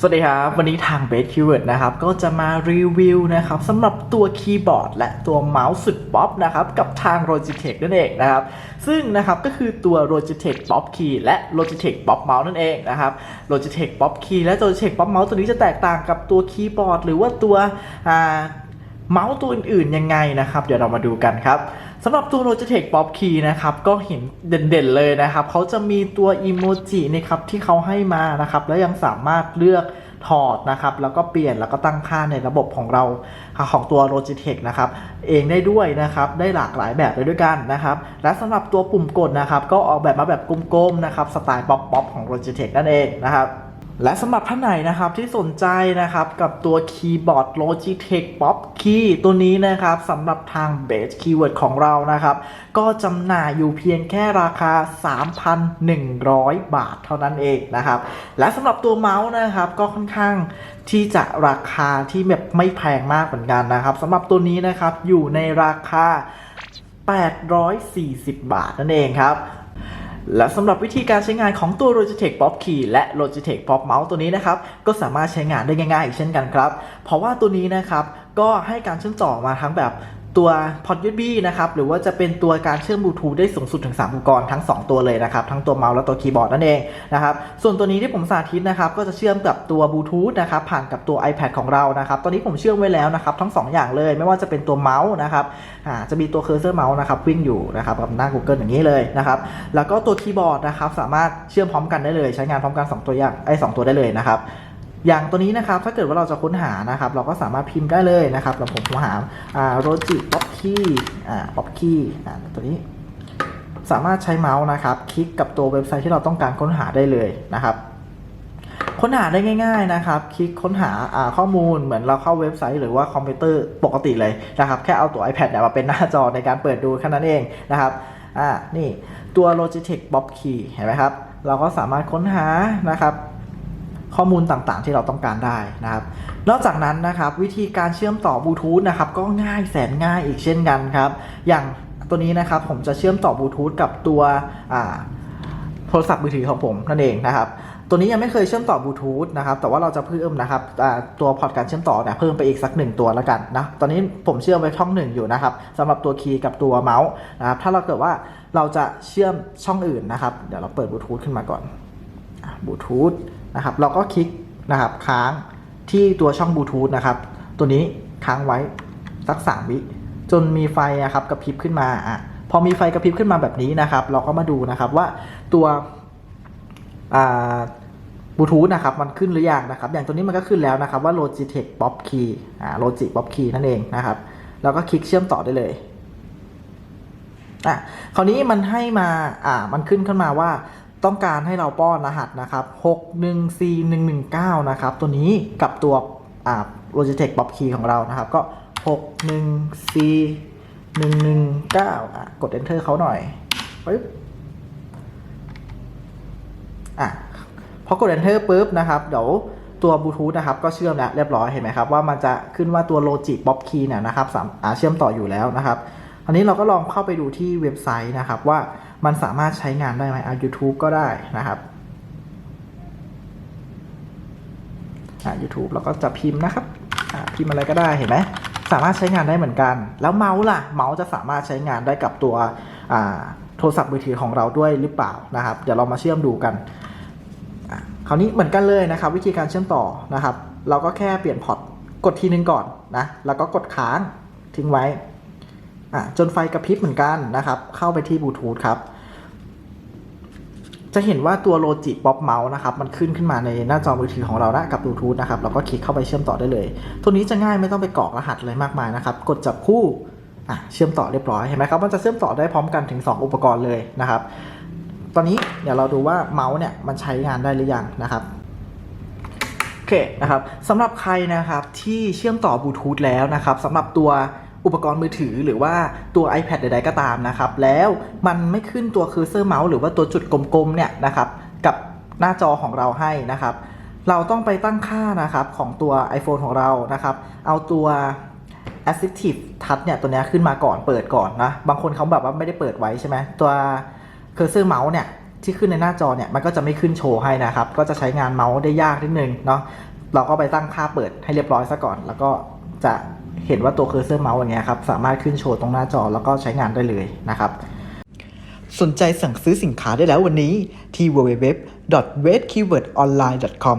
สวัสดีครับ วันนี้ทาง b a s Keyword นะครับ ก็จะมารีวิวนะครับสำหรับตัวคีย์บอร์ดและตัวเมาส์สุดป๊อปนะครับ กับทาง Logitech นั่นเองนะครับ ซึ่งนะครับก็คือตัว Logitech Pop Key และ Logitech Pop Mouse นั่นเอง นะครับ Logitech Pop Key และ Logitech Pop Mouse ตัวนี้จะแตกต่างกับตัวคีย์บอร์ด หรือว่าตัวอ่า เมาส์ตัวอื่นๆยังไงนะครับ เดี๋ยวเรามาดูกันครับสำหรับตัว Logitech Pop Key นะครับ ก็เห็นเด่นๆเลยนะครับ เขาจะมีตัวอีโมจินะครับที่เขาให้มานะครับ แล้วยังสามารถเลือกถอดนะครับ แล้วก็เปลี่ยนแล้วก็ตั้งค่าในระบบของเราของตัว Logitech นะครับ เองได้ด้วยนะครับ ได้หลากหลายแบบเลยด้วยกันนะครับ และสำหรับตัวปุ่มกดนะครับ ก็ออกแบบมาแบบกลมๆนะครับสไตล์ป๊อปๆของ Logitech นั่นเองนะครับ และสำหรับท่านไหนนะครับที่สนใจนะครับกับตัวคีย์บอร์ด Logitech Pop Key ตัวนี้นะครับสำหรับทาง Base Keyword ของเรานะครับ ก็จำหน่ายอยู่เพียงแค่ราคา 3,100 บาทเท่านั้นเองนะครับ และสำหรับตัวเมาส์นะครับก็ค่อนข้างที่จะราคาที่แบบไม่แพงมากเหมือนกันนะครับสำหรับตัวนี้นะครับอยู่ในราคา 840 บาทนั่นเองครับ และสำหรับวิธีการใช้งานของตัว Logitech Pop Key และ Logitech Pop Mouse ตัวนี้นะครับ ก็สามารถใช้งานได้ง่ายๆอีกเช่นกันครับ เพราะว่าตัวนี้นะครับก็ให้การเชื่อมต่อมาทั้งแบบ ตัวพอร์ต USB นะครับ หรือว่าจะเป็นตัวการเชื่อมบลูทูธได้สูงสุดถึง 3 อุปกรณ์ทั้ง 2 ตัวเลยนะครับ ทั้งตัวเมาส์และตัวคีย์บอร์ดนั่นเองนะครับ ส่วนตัวนี้ที่ผมสาธิตนะครับ ก็จะเชื่อมกับตัวบลูทูธนะครับ ผ่านกับตัว iPad ของเรานะครับ ตอนนี้ผมเชื่อมไว้แล้วนะครับ ทั้ง 2 อย่างเลย ไม่ว่าจะเป็นตัวเมาส์นะครับจะมีตัวเคอร์เซอร์เมาส์นะครับวิ่งอยู่นะครับกับหน้า Google อย่างนี้เลยนะครับ แล้วก็ตัวคีย์บอร์ดนะครับ สามารถเชื่อมพร้อมกันได้เลย ใช้งานพร้อมกัน 2 ตัวอย่างไอ้สองตัวได้เลยนะครับ อย่างตัวนี้นะครับถ้าเกิดว่าเราจะค้นหานะครับ เราก็สามารถพิมพ์ได้เลยนะครับเราผมหาโรจิป๊อปคีอ่าป๊อปคีอ่าตัวนี้สามารถใช้เมาส์นะครับ คลิกกับตัวเว็บไซต์ที่เราต้องการค้นหาได้เลยนะครับ ค้นหาได้ง่าย ๆนะครับ คลิกค้นหาอ่าข้อมูลเหมือนเราเข้าเว็บไซต์หรือว่าคอมพิวเตอร์ปกติเลยนะครับ แค่เอาตัว iPad เนี่ยมาเป็นหน้าจอในการเปิดดูแค่นั้นเองนะครับอ่านี่ตัว Logitech Bob Key เห็นไหมครับ เราก็สามารถค้นหานะครับ ข้อมูลต่างๆ ที่เราต้องการได้นะครับ นอกจากนั้นนะครับวิธีการเชื่อมต่อบลูทูธนะครับก็ง่ายแสนง่ายอีกเช่นกันครับ อย่างตัวนี้นะครับผมจะเชื่อมต่อบลูทูธกับตัวโทรศัพท์มือถือของผมนั่นเองนะครับตัวนี้ยังไม่เคยเชื่อมต่อบลูทูธนะครับ แต่ว่าเราจะเพิ่มนะครับตัวพอร์ตการเชื่อมต่อเนี่ยเพิ่มไปอีกสักหนึ่งตัวแล้วกันนะ ตอนนี้ผมเชื่อมไว้ช่องหนึ่งอยู่นะครับสำหรับตัวคีย์กับตัวเมาส์นะครับ ถ้าเราเกิดว่าเราจะเชื่อมช่องอื่นนะครับ เดี๋ยวเราเปิดบลูทูธขึ้นมาก่อนบลูทูธ นะครับ เราก็คลิกนะครับค้างที่ตัวช่องบลูทูธนะครับ ตัวนี้ค้างไว้สักสามวิ จนมีไฟนะครับกระพริบขึ้นมาอะพอมีไฟกระพริบขึ้นมาแบบนี้นะครับ เราก็มาดูนะครับว่าตัวบลูทูธนะครับมันขึ้นหรือยังนะครับ อย่างตัวนี้มันก็ขึ้นแล้วนะครับว่า Logitech Pop Key อ่า Logitech Pop Key นั่นเองนะครับแล้วก็คลิกเชื่อมต่อได้เลยอะคราวนี้มันให้มาอ่ามันขึ้นขึ้นมาว่า ต้องการให้เราป้อนรหัสนะครับ 614119 นะครับ ตัวนี้กับตัวอ่า Logitech Pop Key ของเรานะครับ ก็ 614119 อะ กด enter เขาหน่อยปึ๊บอะพอกด enter ปุ๊บนะครับ เดี๋ยวตัวบลูทูธนะครับก็เชื่อมแล้วเรียบร้อยเห็นไหมครับ ว่ามันจะขึ้นว่าตัว Logic Bob Key เนี่ยนะครับสามเชื่อมต่ออยู่แล้วนะครับอันนี้เราก็ลองเข้าไปดูที่เว็บไซต์นะครับว่า มันสามารถใช้งานได้ไหมอ่า YouTube ก็ได้นะครับอ่า YouTube เราก็จะพิมพ์นะครับอ่าพิมพ์อะไรก็ได้เห็นไหมสามารถใช้งานได้เหมือนกัน แล้วเมาส์ล่ะ เมาส์จะสามารถใช้งานได้กับตัวอ่าโทรศัพท์มือถือของเราด้วยหรือเปล่านะครับ เดี๋ยวเรามาเชื่อมดูกันอะคราวนี้เหมือนกันเลยนะครับ วิธีการเชื่อมต่อนะครับ เราก็แค่เปลี่ยนพอร์ตกดทีนึงก่อนนะ แล้วก็กดค้างทิ้งไว้อะจนไฟกระพริบเหมือนกันนะครับ เข้าไปที่บลูทูธครับ จะเห็นว่าตัวโลจิป๊อปเมาส์นะครับมันขึ้นขึ้นมาในหน้าจอมือถือของเรานะกับบลูทูธนะครับเราก็คลิกเข้าไปเชื่อมต่อได้เลย ตัวนี้จะง่ายไม่ต้องไปกรอกรหัสอะไรมากมายนะครับ กดจับคู่อะเชื่อมต่อเรียบร้อยเห็นไหมครับมันจะเชื่อมต่อได้พร้อมกันถึง 2 อุปกรณ์เลยนะครับ ตอนนี้เดี๋ยวเราดูว่าเมาส์เนี่ยมันใช้งานได้หรือยังนะครับโอเคนะครับสำหรับใครนะครับที่เชื่อมต่อบลูทูธแล้วนะครับสำหรับตัว อุปกรณ์มือถือหรือว่าตัว iPad ใดๆก็ตามนะครับ แล้วมันไม่ขึ้นตัวเคอร์เซอร์เมาส์หรือว่าตัวจุดกลมๆเนี่ยนะครับกับหน้าจอของเราให้นะครับ เราต้องไปตั้งค่านะครับของตัว iPhone ของเรานะครับ เอาตัว Assistive Touch เนี่ยตัวเนี้ยขึ้นมาก่อนเปิดก่อนนะบางคนเขาแบบว่าไม่ได้เปิดไว้ใช่ไหมตัวเคอร์เซอร์เมาส์เนี่ยที่ขึ้นในหน้าจอเนี่ยมันก็จะไม่ขึ้นโชว์ให้นะครับ ก็จะใช้งานเมาส์ได้ยากนิดนึงเนาะเราก็ไปตั้งค่าเปิดให้เรียบร้อยซะก่อน แล้วก็จะ เห็นว่าตัวเคอร์เซอร์เมาส์อย่างเงี้ยครับสามารถขึ้นโชว์ตรงหน้าจอแล้วก็ใช้งานได้เลยนะครับ สนใจสั่งซื้อสินค้าได้แล้ววันนี้ที่ www.wetkeywordonline.com